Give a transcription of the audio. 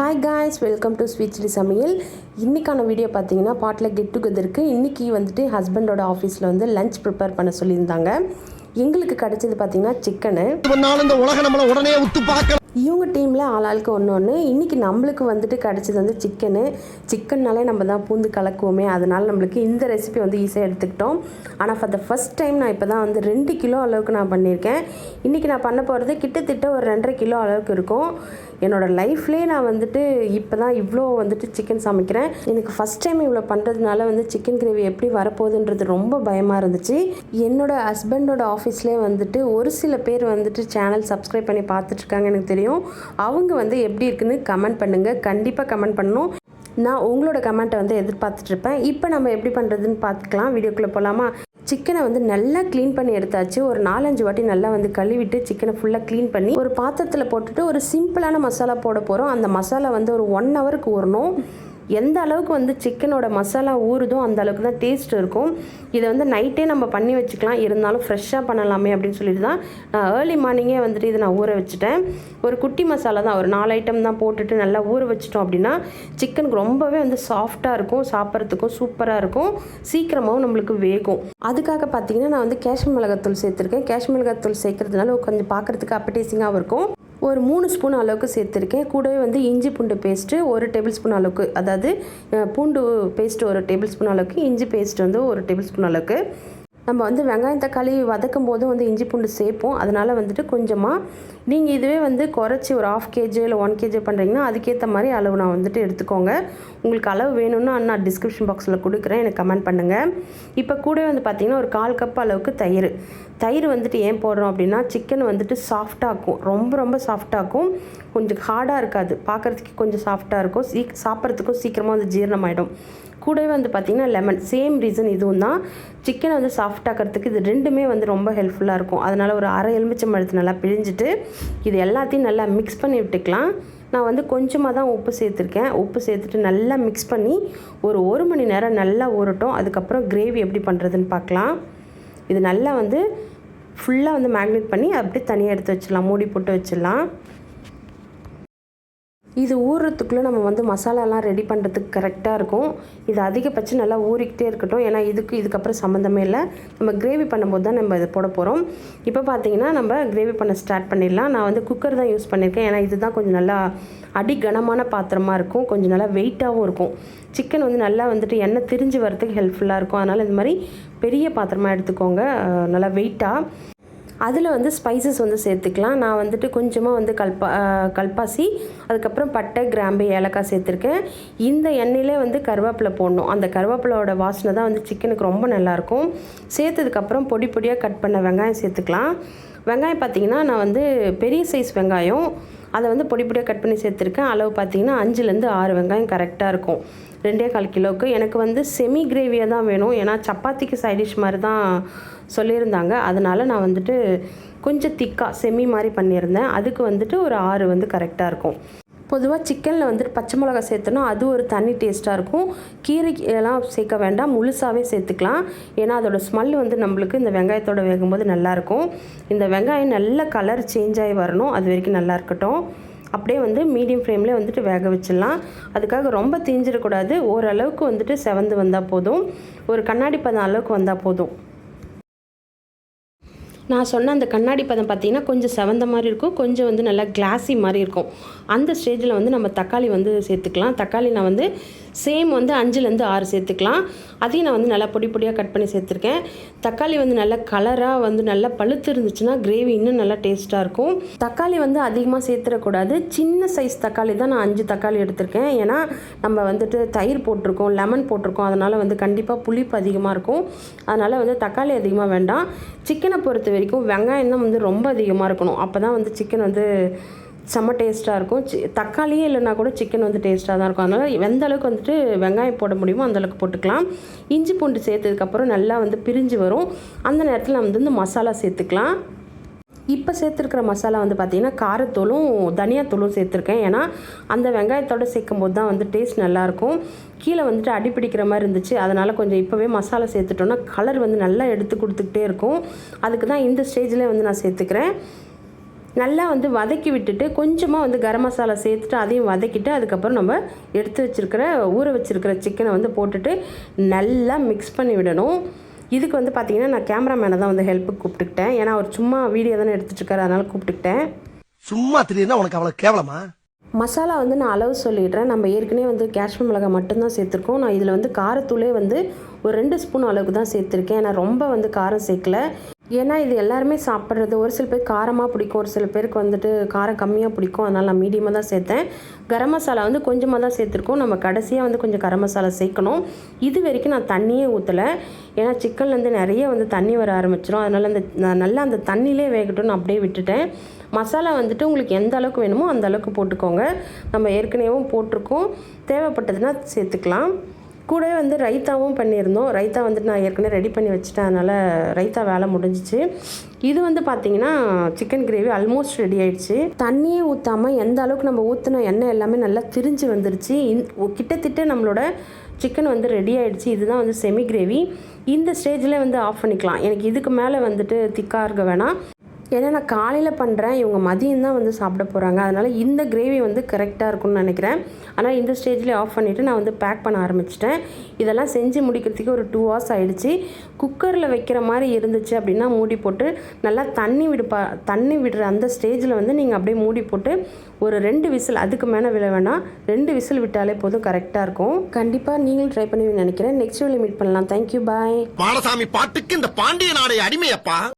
Hi guys welcome to sweet சமையல் இன்றைக்கான video பார்த்தீங்கன்னா பாட்டில் கெட் டுகெதருக்கு இன்றைக்கி வந்துட்டு ஹஸ்பண்டோட ஆஃபீஸில் வந்து லஞ்ச் ப்ரிப்பேர் பண்ண சொல்லியிருந்தாங்க. எங்களுக்கு கிடைச்சது பார்த்தீங்கன்னா சிக்கனு இந்த உலக நம்மள உடனே உத்து பார்க்க இவங்க டீமில் ஆளாளுக்கு ஒன்று ஒன்று இன்றைக்கி நம்மளுக்கு வந்துட்டு கிடச்சது வந்து சிக்கனு. சிக்கன்னாலே நம்ம தான் பூந்து கலக்குவோமே. அதனால் நம்மளுக்கு இந்த ரெசிபி வந்து ஈஸியாக எடுத்துக்கிட்டோம். ஆனால் ஃபார் த ஃபஸ்ட் டைம் நான் இப்போ தான் வந்து ரெண்டு கிலோ அளவுக்கு நான் பண்ணியிருக்கேன். இன்றைக்கி நான் பண்ண போகிறது கிட்டத்தட்ட ஒரு ரெண்டரை கிலோ அளவுக்கு இருக்கும். என்னோடய லைஃப்லேயே நான் வந்துட்டு இப்போ தான் இவ்வளோ வந்துட்டு சிக்கன் சமைக்கிறேன். எனக்கு ஃபஸ்ட் டைம் இவ்வளோ பண்ணுறதுனால வந்து சிக்கன் கிரேவி எப்படி வரப்போகுதுன்றது ரொம்ப பயமாக இருந்துச்சு. என்னோடய ஹஸ்பண்டோட ஆஃபீஸ்லேயே வந்துட்டு ஒரு சில பேர் வந்துட்டு சேனல் சப்ஸ்கிரைப் பண்ணி பார்த்துட்ருக்காங்க எனக்கு தெரியும். அவங்க வந்து எப்படி இருக்குன்னு கமெண்ட் பண்ணுங்கள் கண்டிப்பாக கமெண்ட் பண்ணணும். நான் உங்களோட கமெண்ட்டை வந்து எதிர்பார்த்துட்ருப்பேன். இப்போ நம்ம எப்படி பண்ணுறதுன்னு பார்த்துக்கலாம். வீடியோக்குள்ளே போகலாமா சிக்கனை வந்து நல்லா க்ளீன் பண்ணி எடுத்தாச்சு. ஒரு நாலஞ்சு வாட்டி நல்லா வந்து கழுவிட்டு சிக்கனை ஃபுல்லாக க்ளீன் பண்ணி ஒரு பாத்திரத்தில் போட்டுட்டு ஒரு சிம்பிளான மசாலா போட போகிறோம் அந்த மசாலா வந்து ஒரு ஒன் ஹவருக்கு ஊறணும். எந்த அளவுக்கு வந்து சிக்கனோட மசாலா ஊறுதோ அந்த அளவுக்கு தான் டேஸ்ட் இருக்கும். இதை வந்து நைட்டே நம்ம பண்ணி வச்சுக்கலாம். இருந்தாலும் ஃப்ரெஷ்ஷாக பண்ணலாமே அப்படின்னு சொல்லிட்டு தான் நான் ஏர்லி மார்னிங்கே வந்துட்டு இதை நான் ஊற வச்சுட்டேன். ஒரு குட்டி மசாலா தான். ஒரு நாலு ஐட்டம் தான் போட்டுட்டு நல்லா ஊற வச்சிட்டோம் அப்படின்னா சிக்கனுக்கு ரொம்பவே வந்து சாஃப்டாக இருக்கும். சாப்பிட்றதுக்கும் சூப்பராக இருக்கும். சீக்கிரமாகவும் நம்மளுக்கு வேகும். அதுக்காக பார்த்தீங்கன்னா நான் வந்து காஷ்மீர் மிளகாத்தூள் சேர்த்துருக்கேன். காஷ்மீர் மிளகாத்தூள் சேர்க்கறதுனால கொஞ்சம் பார்க்குறதுக்கு அப்படேசிங்காகவும் இருக்கும். ஒரு மூணு ஸ்பூன் அளவுக்கு சேர்த்துருக்கேன். கூடவே வந்து இஞ்சி பூண்டு பேஸ்ட்டு ஒரு டேபிள் ஸ்பூன் அளவுக்கு அதாவது பூண்டு பேஸ்ட் ஒரு டேபிள் ஸ்பூன் அளவுக்கு இஞ்சி பேஸ்ட் வந்து ஒரு டேபிள் ஸ்பூன் அளவுக்கு. நம்ம வந்து வெங்காயம் தக்காளி வதக்கும் போது வந்து இஞ்சி பூண்டு சேர்ப்போம். அதனால் வந்துட்டு கொஞ்சமாக நீங்கள் இதுவே வந்து குறைச்சி ஒரு ஆஃப் கேஜி இல்லை ஒன் கேஜி பண்ணுறீங்கன்னா அதுக்கேற்ற மாதிரி அளவு நான் வந்துட்டு எடுத்துக்கோங்க. உங்களுக்கு அளவு வேணும்னா நான் டிஸ்கிரிப்ஷன் பாக்ஸில் கொடுக்குறேன். எனக்கு கமெண்ட் பண்ணுங்கள் இப்போ கூட வந்து பார்த்திங்கன்னா ஒரு கால் கப் அளவுக்கு தயிர். தயிர் வந்துட்டு ஏன் போடுறோம் அப்படின்னா சிக்கன் வந்துட்டு சாஃப்டாகும் ரொம்ப ரொம்ப சாஃப்டாகும் கொஞ்சம் ஹார்டாக இருக்காது. பார்க்குறதுக்கு கொஞ்சம் சாஃப்டாக இருக்கும். சீ சாப்பிட்றதுக்கும் சீக்கிரமாக வந்து ஜீரணமாயிடும். கூடவே வந்து பார்த்திங்கன்னா லெமன் சேம் ரீசன் இதுவும் தான் சிக்கனை வந்து சாஃப்டாக்கிறதுக்கு இது ரெண்டுமே வந்து ரொம்ப ஹெல்ப்ஃபுல்லாக இருக்கும். அதனால் ஒரு அரை எலுமிச்சம் எடுத்து நல்லா பிழிஞ்சிட்டு இது எல்லாத்தையும் நல்லா மிக்ஸ் பண்ணி விட்டுக்கலாம். நான் வந்து கொஞ்சமாக தான் உப்பு சேர்த்துருக்கேன். உப்பு சேர்த்துட்டு நல்லா மிக்ஸ் பண்ணி ஒரு ஒரு மணி நேரம் நல்லா ஊறட்டும். அதுக்கப்புறம் கிரேவி எப்படி பண்ணுறதுன்னு பார்க்கலாம். இது நல்லா வந்து ஃபுல்லாக வந்து மேக்னேட் பண்ணி அப்படியே தனியாக எடுத்து வச்சிடலாம். மூடி போட்டு வச்சிடலாம். இது ஊறுறதுக்குள்ளே நம்ம வந்து மசாலாலாம் ரெடி பண்ணுறதுக்கு கரெக்டாக இருக்கும். இது அதிகபட்சம் நல்லா ஊறிக்கிட்டே இருக்கட்டும். ஏன்னா இதுக்கு இதுக்கப்புறம் சம்மந்தமே இல்லை. நம்ம கிரேவி பண்ணும்போது தான் நம்ம இதை போட போகிறோம் இப்போ பார்த்தீங்கன்னா நம்ம கிரேவி பண்ண ஸ்டார்ட் பண்ணிடலாம். நான் வந்து குக்கர் தான் யூஸ் பண்ணியிருக்கேன் ஏன்னா இதுதான் கொஞ்சம் நல்லா அடி கனமான பாத்திரமாக இருக்கும். கொஞ்சம் நல்லா வெயிட்டாகவும் இருக்கும். சிக்கன் வந்து நல்லா வந்துட்டு எண்ணெய் திரிஞ்சு வரதுக்கு ஹெல்ப்ஃபுல்லாக இருக்கும். அதனால் இந்த மாதிரி பெரிய பாத்திரமாக எடுத்துக்கோங்க. நல்லா வெயிட்டாக அதில் வந்து ஸ்பைசஸ் வந்து சேர்த்துக்கலாம். நான் வந்துட்டு கொஞ்சமாக வந்து கல்பா கல்பாசி அதுக்கப்புறம் பட்டை கிராம்பு ஏலக்காய் சேர்த்துருக்கேன். இந்த எண்ணெயிலே வந்து கருவேப்பிலை போடணும். அந்த கருவேப்பிலோட வாசனை தான் வந்து சிக்கனுக்கு ரொம்ப நல்லாயிருக்கும் சேர்த்ததுக்கப்புறம் பொடி பொடியாக கட் பண்ண வெங்காயம் சேர்த்துக்கலாம். வெங்காயம் பார்த்திங்கன்னா நான் வந்து பெரிய சைஸ் வெங்காயம். அதை வந்து பொடி பொடியாக கட் பண்ணி சேர்த்துருக்கேன். அளவு பார்த்தீங்கன்னா அஞ்சுலேருந்து ஆறு வெங்காயம் கரெக்டாக இருக்கும். ரெண்டே கால் கிலோவுக்கு. எனக்கு வந்து செமி கிரேவியாக தான் வேணும். ஏன்னா சப்பாத்திக்கு சைடிஷ் மாதிரி தான் சொல்லியிருந்தாங்க. அதனால் நான் வந்துட்டு கொஞ்சம் திக்காக செமி மாதிரி பண்ணியிருந்தேன். அதுக்கு வந்துட்டு ஒரு ஆறு வந்து கரெக்டாக இருக்கும். பொதுவாக சிக்கனில் வந்துட்டு பச்சை மிளகா சேர்த்தோன்னா அது ஒரு தனி டேஸ்ட்டாக இருக்கும். கீரை எல்லாம் சேர்க்க வேண்டாம். முழுசாகவே சேர்த்துக்கலாம். ஏன்னா அதோடய ஸ்மெல் வந்து நம்மளுக்கு இந்த வெங்காயத்தோட வேகும்போது நல்லாயிருக்கும் இந்த வெங்காயம் நல்ல கலர் சேஞ்ச் ஆகி வரணும். அது வரைக்கும் நல்லா இருக்கட்டும். அப்படியே வந்து மீடியம் ஃப்ளேம்லேயே வந்துட்டு வேக வச்சிடலாம். அதுக்காக ரொம்ப தீஞ்சிடக்கூடாது. ஓரளவுக்கு வந்துட்டு செவந்து வந்தால் போதும். ஒரு கண்ணாடி பதம் அளவுக்கு வந்தால் போதும். நான் சொன்ன அந்த கண்ணாடி பதம் பார்த்தீங்கன்னா கொஞ்சம் செவந்த மாதிரி இருக்கும். கொஞ்சம் வந்து நல்லா கிளாஸி மாதிரி இருக்கும். அந்த ஸ்டேஜில் வந்து நம்ம தக்காளி வந்து சேர்த்துக்கலாம். தக்காளி நான் வந்து சேம் வந்து அஞ்சுலேருந்து ஆறு சேர்த்துக்கலாம். அதையும் நான் வந்து நல்லா பொடி பொடியாக கட் பண்ணி சேர்த்துருக்கேன். தக்காளி வந்து நல்லா கலராக வந்து நல்லா பழுத்து இருந்துச்சுன்னா கிரேவி இன்னும் நல்லா டேஸ்ட்டாக இருக்கும். தக்காளி வந்து அதிகமாக சேர்த்துடக்கூடாது. சின்ன சைஸ் தக்காளி தான் நான் அஞ்சு தக்காளி எடுத்திருக்கேன். ஏன்னா நம்ம வந்துட்டு தயிர் போட்டிருக்கோம் லெமன் போட்டிருக்கோம். அதனால் வந்து கண்டிப்பாக புளிப்பு அதிகமாக இருக்கும். அதனால் வந்து தக்காளி அதிகமாக வேண்டாம். சிக்கனை பொறுத்த வரைக்கும் வெங்காயம் தான் வந்து ரொம்ப அதிகமாக இருக்கணும். அப்போ தான் வந்து சிக்கன் வந்து செம்ம டேஸ்ட்டாக இருக்கும். சி தக்காளியே இல்லைனா கூட சிக்கன் வந்து டேஸ்ட்டாக தான் இருக்கும். அதனால் எந்த அளவுக்கு வந்துட்டு வெங்காயம் போட முடியுமோ அந்தளவுக்கு போட்டுக்கலாம். இஞ்சி பூண்டு சேர்த்ததுக்கப்புறம் நல்லா வந்து பிரிஞ்சு வரும். அந்த நேரத்தில் நம்ம வந்து இந்த மசாலா சேர்த்துக்கலாம். இப்போ சேர்த்துருக்கிற மசாலா வந்து பார்த்திங்கன்னா காரத்தூளும் தனியாத்தூளும் சேர்த்துருக்கேன். ஏன்னா அந்த வெங்காயத்தோடு சேர்க்கும் போது தான் வந்து டேஸ்ட் நல்லாயிருக்கும். கீழே வந்துட்டு அடி பிடிக்கிற மாதிரி இருந்துச்சு. அதனால் கொஞ்சம் இப்போவே மசாலா சேர்த்துட்டோன்னா கலர் வந்து நல்லா எடுத்து கொடுத்துக்கிட்டே இருக்கும். அதுக்கு தான் இந்த ஸ்டேஜில் வந்து நான் சேர்த்துக்கிறேன். நல்லா வந்து வதக்கி விட்டுட்டு கொஞ்சமாக வந்து கரம் மசாலா சேர்த்துட்டு அதையும் வதக்கிட்டு அதுக்கப்புறம் நம்ம எடுத்து வச்சுருக்கிற ஊற வச்சுருக்கிற சிக்கனை வந்து போட்டுட்டு நல்லா மிக்ஸ் பண்ணி விடணும். இதுக்கு வந்து பார்த்திங்கன்னா நான் கேமராமேனை தான் வந்து ஹெல்ப்புக்கு கூப்பிட்டுக்கிட்டேன். ஏன்னா அவர் சும்மா வீடியோ தானே எடுத்துட்டு இருக்காரு அதனால கூப்பிட்டுக்கிட்டேன். சும்மா திடீர்னா உனக்கு அவ்வளவு கேவலமா? மசாலா வந்து நான் அளவு சொல்லிடுறேன். நம்ம ஏற்கனவே வந்து காஷ்மீர் மிளகாய் மட்டும்தான் சேர்த்துருக்கோம். நான் இதில் வந்து காரத்தூளே வந்து ஒரு ரெண்டு ஸ்பூன் அளவுக்கு தான் சேர்த்துருக்கேன். ஏன்னா ரொம்ப வந்து காரம் சேர்க்கல. ஏன்னா இது எல்லாருமே சாப்பிட்றது. ஒரு சில பேர் காரமாக பிடிக்கும். ஒரு சில பேருக்கு வந்துட்டு காரம் கம்மியாக பிடிக்கும். அதனால் நான் மீடியமாக தான் சேர்த்தேன். கரம் மசாலா வந்து கொஞ்சமாக தான் சேர்த்துருக்கோம். நம்ம கடைசியாக வந்து கொஞ்சம் கரம் மசாலா சேர்க்கணும். இது வரைக்கும் நான் தண்ணியே ஊற்றலை ஏன்னா சிக்கன்லேருந்து நிறைய வந்து தண்ணி வர ஆரம்பிச்சிடும் அதனால் அந்த நான் நல்லா அந்த தண்ணியிலே வேகட்டும்னு அப்படியே விட்டுட்டேன். மசாலா வந்துட்டு உங்களுக்கு எந்த அளவுக்கு வேணுமோ அந்த அளவுக்கு போட்டுக்கோங்க. நம்ம ஏற்கனவே போட்டிருக்கோம். தேவைப்பட்டதுன்னா சேர்த்துக்கலாம். கூடவே வந்து ரைத்தாவும் பண்ணியிருந்தோம். ரைத்தா வந்துட்டு நான் ஏற்கனவே ரெடி பண்ணி வச்சுட்டேன். அதனால் ரைத்தா வேலை முடிஞ்சிச்சு. இது வந்து பார்த்திங்கன்னா சிக்கன் கிரேவி ஆல்மோஸ்ட் ரெடி ஆயிடுச்சு. தண்ணியே ஊற்றாமல் எந்த அளவுக்கு நம்ம ஊற்றின எண்ணெய் எல்லாமே நல்லா திரிஞ்சு வந்துருச்சு. இந்த- கிட்டத்தட்ட நம்மளோட சிக்கன் வந்து ரெடி ஆகிடுச்சு இதுதான் வந்து செமி கிரேவி இந்த ஸ்டேஜில் வந்து ஆஃப் பண்ணிக்கலாம். எனக்கு இதுக்கு மேலே வந்துட்டு திக்காக இருக்க வேணாம். ஏன்னா நான் காலையில் பண்ணுறேன் இவங்க மதியம் தான் வந்து சாப்பிட போகிறாங்க அதனால் இந்த கிரேவி வந்து கரெக்டாக இருக்கும்னு நினைக்கிறேன். ஆனால் இந்த ஸ்டேஜ்லேயே ஆஃப் பண்ணிவிட்டு நான் வந்து பேக் பண்ண ஆரம்பிச்சிட்டேன். இதெல்லாம் செஞ்சு முடிக்கிறதுக்கு ஒரு டூ ஹவர்ஸ் ஆகிடுச்சு குக்கரில் வைக்கிற மாதிரி இருந்துச்சு அப்படின்னா மூடி போட்டு நல்லா தண்ணி விடுப்பா தண்ணி விடுற அந்த ஸ்டேஜில் வந்து நீங்கள் அப்படியே மூடி போட்டு ஒரு ரெண்டு விசில் அதுக்கு மேலே விழ வேணாம். ரெண்டு விசில் விட்டாலே போதும் கரெக்டாக இருக்கும். கண்டிப்பாக நீங்களும் ட்ரை பண்ணுவீங்கன்னு நினைக்கிறேன். நெக்ஸ்ட் வீடியோ மீட் பண்ணலாம். தேங்க்யூ பாய் பாலசாமி பாட்டுக்கு இந்த பாண்டிய நாடைய அடிமையப்பா.